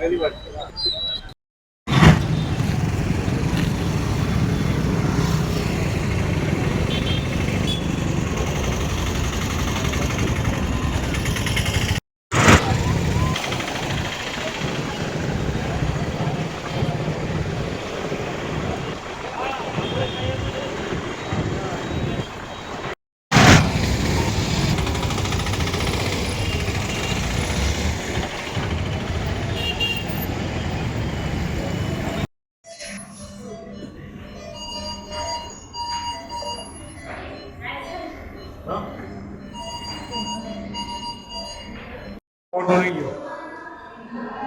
Medio.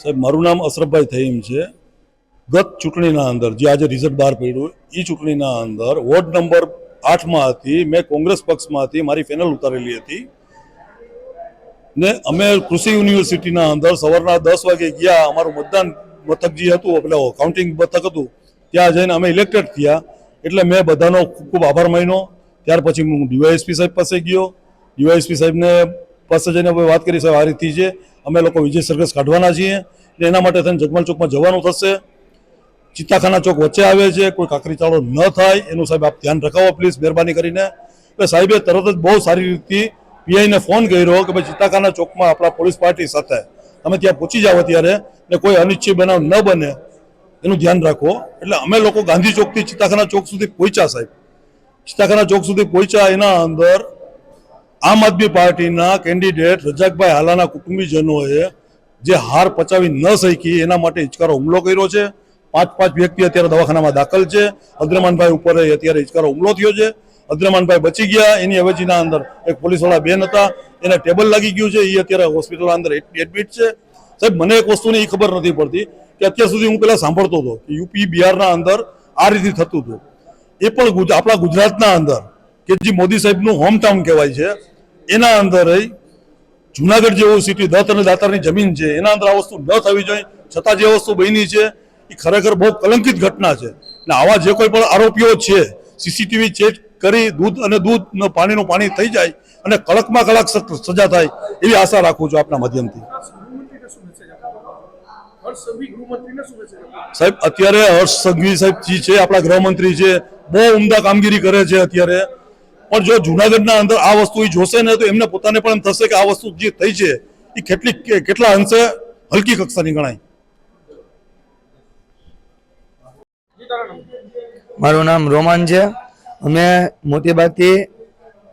સાહેબ, મારું નામ અશરફભાઈ થઈમ છે. ગત ચૂંટણીના અંદર જે આજે રિઝલ્ટ બહાર પડ્યું એ ચૂંટણીના અંદર વોર્ડ નંબર આઠમાં હતી મેં કોંગ્રેસ પક્ષમાંથી મારી પેનલ ઉતારેલી હતી. ને અમે કૃષિ યુનિવર્સિટીના અંદર સવારના દસ વાગે ગયા, અમારું મતદાન મથક જે હતું પેલો કાઉન્ટિંગ મથક હતું, ત્યાં જઈને અમે ઇલેક્ટેડ થયા. એટલે મેં બધાનો ખૂબ ખૂબ આભાર માન્યો. ત્યાર પછી હું ડીવાયએસપી સાહેબ પાસે ગયો. ડીવાયએસપી સાહેબને પાસે જઈને હવે વાત કરી, સાહેબ, આ રીતથી છે. અમે લોકો વિજય સરઘસ કાઢવાના છીએ એટલે એના માટે થઈને જગમલ ચોકમાં જવાનું થશે. ચિત્તાખાના ચોક વચ્ચે આવે છે, કોઈ કાકરી ચાળો ન થાય. એનું સાહેબ આપ ધ્યાન રખાવો પ્લીઝ, મહેરબાની કરીને. એટલે સાહેબે તરત જ બહુ સારી રીતથી પીઆઈને ફોન કર્યો કે ભાઈ ચિત્તાખાના ચોકમાં આપણા પોલીસ પાર્ટી સાથે તમે ત્યાં પહોંચી જાઓ ત્યારે ને કોઈ અનિચ્છિત બનાવ ન બને. એનું ધ્યાન રાખો. એટલે અમે લોકો ગાંધી ચોકથી ચિત્તાખાના ચોક સુધી પહોંચ્યા, સાહેબ. ચિત્તાખાના ચોક સુધી પહોંચ્યા, એના અંદર આમ આદમી પાર્ટીના કેન્ડિડેટ રજાકભાઈ હાલાના કુટુંબીજનોએ જે હાર પચાવી ન શકી, એના માટે હિચકારો હુમલો કર્યો છે. પાંચ પાંચ વ્યક્તિ અત્યારે દવાખાનામાં દાખલ છે. અદ્રમાનભાઈ ઉપર અત્યારે હિચકારો હુમલો થયો છે. અદ્રમાનભાઈ બચી ગયા, એની અવેજીના અંદર એક પોલીસવાળા બેન હતા. એને ટેબલ લાગી ગયું છે. એ અત્યારે હોસ્પિટલના અંદર એડમિટ છે. સાહેબ, મને એક વસ્તુની એ ખબર નથી પડતી કે અત્યાર સુધી હું પેલા સાંભળતો હતો કે યુપી, બિહારના અંદર આ રીતે થતું હતું. એ પણ આપણા ગુજરાતના અંદર કે જે મોદી સાહેબનું હોમ ટાઉન કહેવાય છે એના અંદર જુનાગઢ જેવું સિટી દત્ત અને દાતારની જમીન છે એના અંદર આ વસ્તુ ન થવી જોઈએ. છતાં જે વસ્તુ બની છે એ ખરેખર બહુ કલંકિત ઘટના છે. ને આવા જે કોઈ પણ આરોપીઓ છે સીસીટીવી ચેક કરી દૂધ અને દૂધ ને પાણીનું પાણી થઈ જાય અને કડકમાં કડક સજા થાય એવી આશા રાખું છું આપના માધ્યમથી. સાહેબ અત્યારે હર્ષ સંઘવી સાહેબ જી છે આપણા ગૃહમંત્રી છે બહુ ઉમદા કામગીરી કરે છે અત્યારે. પણ જો જુનાગઢના અંદર આ વસ્તુ એ જોશે ને તો એમને પોતાને પણ એમ થશે કે આ વસ્તુ જે થઈ છે એ કેટલી કેટલા અંશે હલકી કક્ષાની ગણાય. મારું નામ રોમાન છે. અમે મોતીબાગથી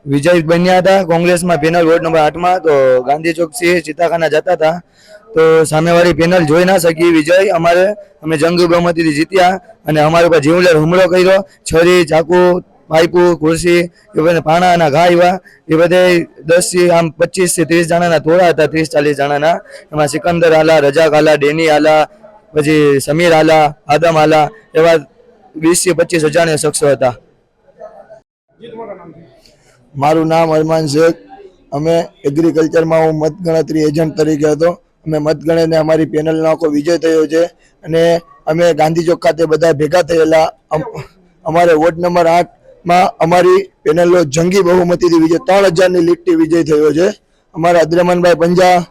વિજય બન્યા હતા કોંગ્રેસમાં પેનલ વોર્ડ નંબર આઠમાં. તો ગાંધી ચોકથી ચિત્તાખાના જતા હતા. તો સામેવાળી પેનલ જોઈ ના શકી વિજય અમારે, અમે જંગ બહુમતીથી જીત્યા અને અમારા ઉપર જીવલેર હુમલો કર્યો. છરી, ચાકુ પાઇપુ ખુરશી એ બધા પાણાના ઘા એવા એ બધે દસથી આમ પચીસથી ત્રીસ જણાના તોડા હતા, ત્રીસ ચાલીસ જણાના. એમાં સિકંદર આલા, રજાક આલા, ડેની આલા, પછી સમીર આલા, આદમ આલા, એવા વીસથી પચીસ હજારના શખ્સો હતા. મારું નામ અરમાન શેખ. અમે એગ્રીકલ્ચરમાં હું મતગણતરી એજન્ટ તરીકે હતો. અમે મતગણતરીને અમારી પેનલનો આખો વિજય થયો છે. અને અમે ગાંધી ચોક ખાતે બધા ભેગા થયેલા. અમારે વોર્ડ નંબર આઠમાં અમારી પેનલનો જંગી બહુમતીથી વિજય, ત્રણ હજારની લીટી વિજય થયો છે. અમારા અદ્રમનભાઈ પંજા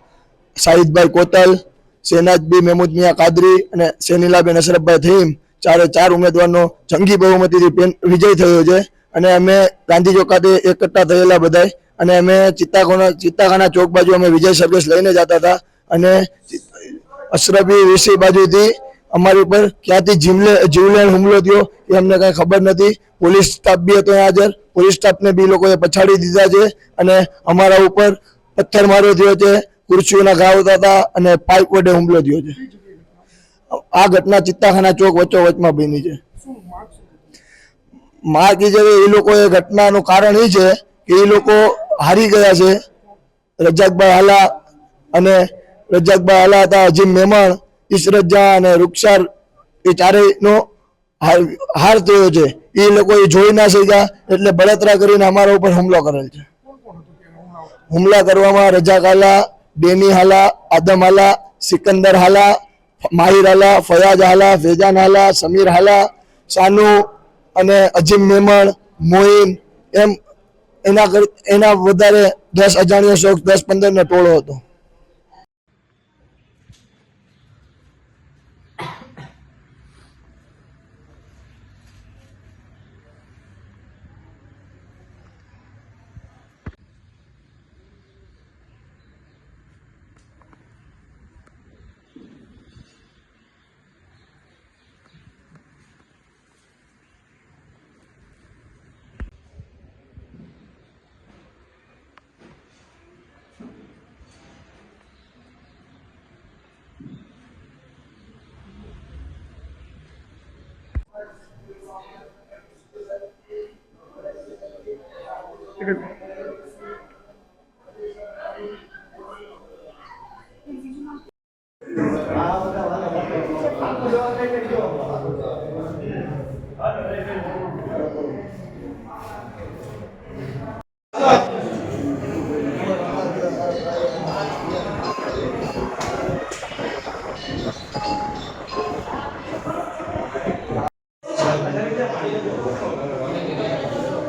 શાહિદભાઈ કોતલ, સેનાજબી મહેમૂદ મિયા કાદરી અને સેનીલાબેન અશરફભાઈ થઈમ ચારે ચાર ઉમેદવારનો જંગી બહુમતીથી વિજય થયો છે. અને અમે ગાંધી ચોક એકઠા થયેલા બધાય અને અમે ચિત્તાખાના ચિત્તાખાના ચોક બાજુ અમે વિજય સરઘસ લઈને જતા હતા. અને અશરફી વીસી બાજુથી અમારી ઉપર ક્યાંથી જીવલે જીવલેણ હુમલો થયો એ અમને કઈ ખબર નથી. પોલીસ સ્ટાફ બી હતો હાજર. પોલીસ સ્ટાફને બી લોકોએ પછાડી દીધા છે અને અમારા ઉપર પથ્થર મારો થયો છે, ખુરશીઓના ઘા હતા અને પાઇપ વડે હુમલો થયો છે. આ ઘટના ચિત્તાખાના ચોક વચ્ચો વચમાં બની છે. માર્ક શું એ લોકોએ ઘટનાનું કારણ એ છે કે એ લોકો હારી ગયા છે. રજાકભાઈ હાલા અને રજાકભાઈ હાલા હતા અજીમ મેમણ ઈશરત જા અને રૂક્ષાર એ ચારેયનો હાર થયો છે. એ લોકો એ જોઈ ના શક્યા, એટલે બળતરા કરીને અમારા ઉપર હુમલો કરેલ છે. હુમલા કરવામાં રજાકાલા ડેની હાલા, આદમ હાલા, સિકંદર હાલા, માહિર હાલા ફયાજ હાલા, ફેજાન હાલા, સમીર હાલા, સાનુ અને અજીમ મેમણ મોઇન એમ એના એના વધારે દસ અજાણ્યો શોખ, દસ પંદરનો ટોળો હતો.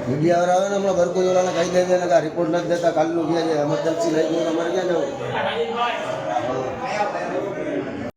મીડિયા વાળા આવે ને હમણાં ભરપૂર વાળાને કહી દે છે ને કે આ રિપોર્ટ નથી દેતા કાલનું ગયા છે એમરજન્સી લઈ ગયું અમારે ક્યાં જવું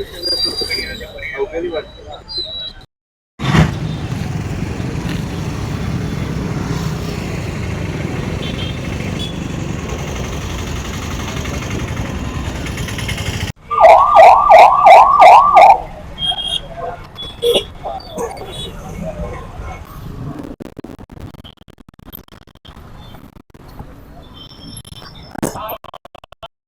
ਲੋਕਾਂ ਦੀ ਵਰਤੋਂ